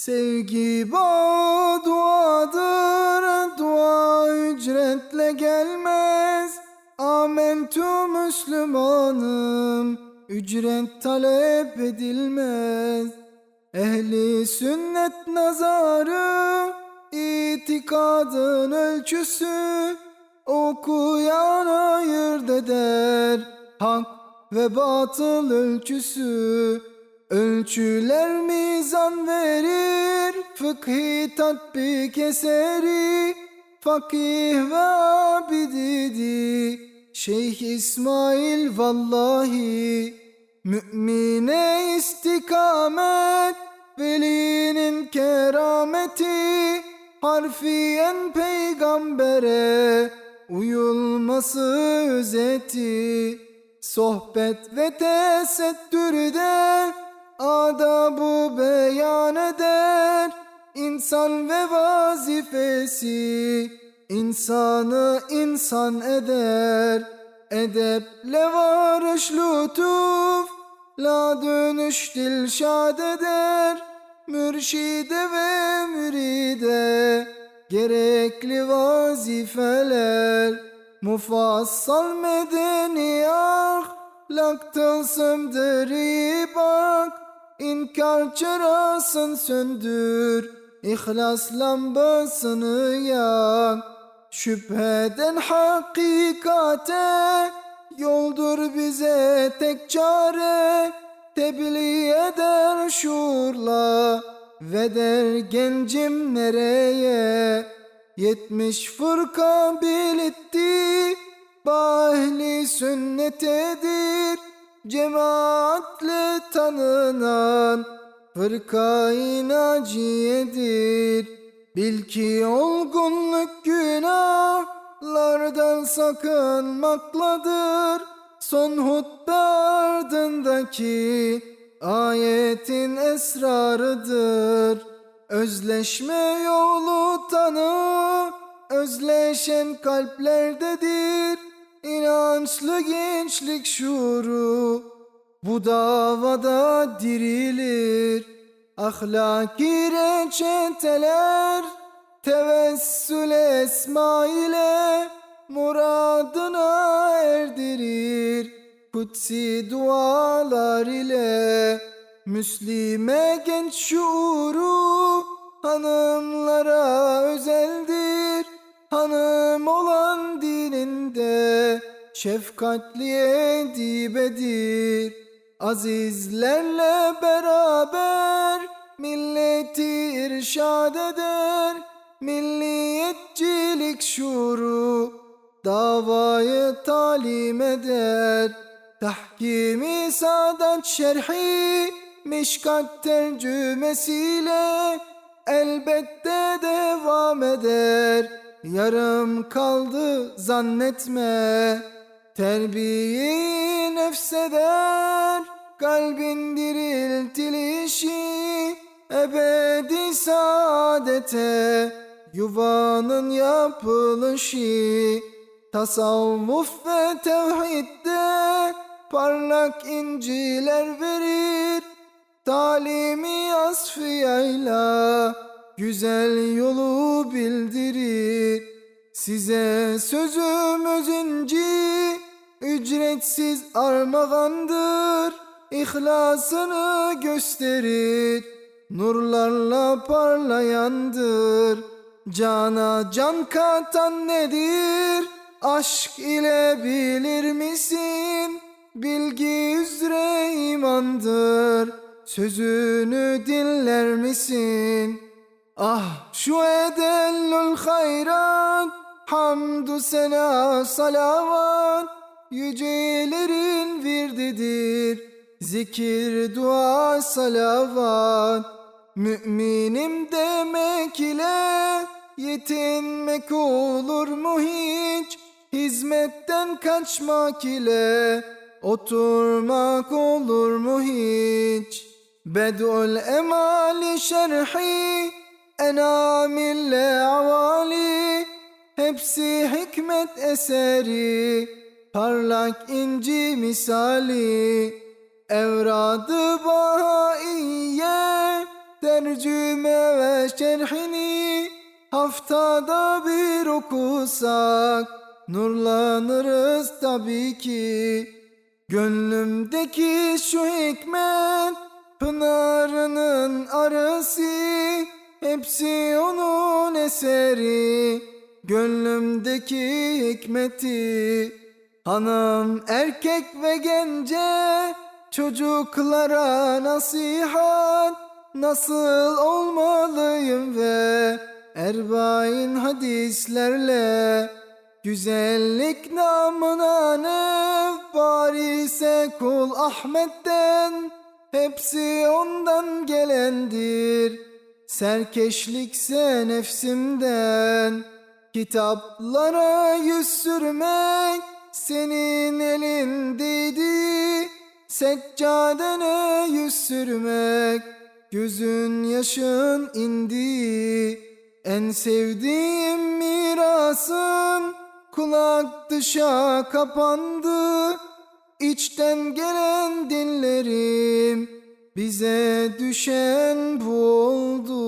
Sevgi duadır, dua ücretle gelmez. Amentü Müslümanım, ücret talep edilmez. Ehli sünnet nazarı, itikadın ölçüsü, okuyan ayırt eder. Hak ve batıl ölçüsü, Ölçüler mizan verir, fıkhi tatbik eseri, fakih ve abididi, Şeyh İsmail vallahi, mümine istikamet, velinin kerameti, harfiyen peygambere, uyulması özeti, sohbet ve tesettürde, adabı beyan eder. İnsan ve vazifesi insanı insan eder. Edeple varış lütuf la dönüş dilşad eder mürşide ve müride gerekli vazifeler. Mufassal medeni ahlak tılsımdır bak İnkar çırasın söndür İhlas lambasını yak. Şüpheden hakikate Yoldur bize tek çare Tebliğ eder şuurla Ve der gencim nereye? Yetmiş fırka bilitti Bahli sünnetedir Cemaatle tanınan. Fırka-i naciyedir Bil ki olgunluk günahlardan sakınmakladır Son hutbe ardındaki ayetin esrarıdır. Özleşme yolu tanı Özleşen kalplerdedir İnançlı gençlik şuuru Bu davada dirilir. Ahlaki reçeteler Tevessül esma ile Muradına erdirir Kutsi dualar ile. Müslime genç şuuru Hanımlara özeldir. Hanım olan dininde Şefkatli edibedir Azizlerle beraber Milleti irşad eder. Milliyetçilik şuuru Davayı talim eder. Tahkimi saadet şerhi Mişkat tercümesiyle Elbette devam eder. Yarım kaldı zannetme. Terbiye nefseder. Kalbin diriltilişi Ebedi saadete. Yuvanın yapılışı Tasavvuf ve tevhidde Parlak inciler verir. Talimi asfiyayla Güzel yolu bildirir. Size sözümüz inci Ücretsiz armağandır. İhlasını gösterir Nurlarla parlayandır. Cana can katan nedir? Aşk ile bilir misin? Bilgi üzere imandır. Sözünü dinler misin? Ah şu edellül hayrat Hamdü sena salavat. Yücelerin virdidir. Zikir dua salavat. Müminim demek ile Yetinmek olur mu hiç Hizmetten kaçmak ile Oturmak olur mu hiç? Bed'ül emali şerhi Enamille avali. Hepsi hikmet eseri Parlak inci misali. Evradı bahaiye Tercüme ve şerhini Haftada bir okusak Nurlanırız tabii ki. Gönlümdeki şu hikmet Pınarının arası Hepsi onun eseri. Gönlümdeki hikmeti. Hanım erkek ve gence Çocuklara nasihat. Nasıl olmalıyım ve Erbain hadislerle Güzellik namına ne var ise kul Ahmet'ten Hepsi ondan gelendir. Serkeşlikse nefsimden Kitaplara yüz sürmek senin elindeydi Seccadene yüz sürmek gözün yaşın indi. En sevdiğim mirasın kulak dışa kapandı İçten gelen dinlerim bize düşen bu oldu.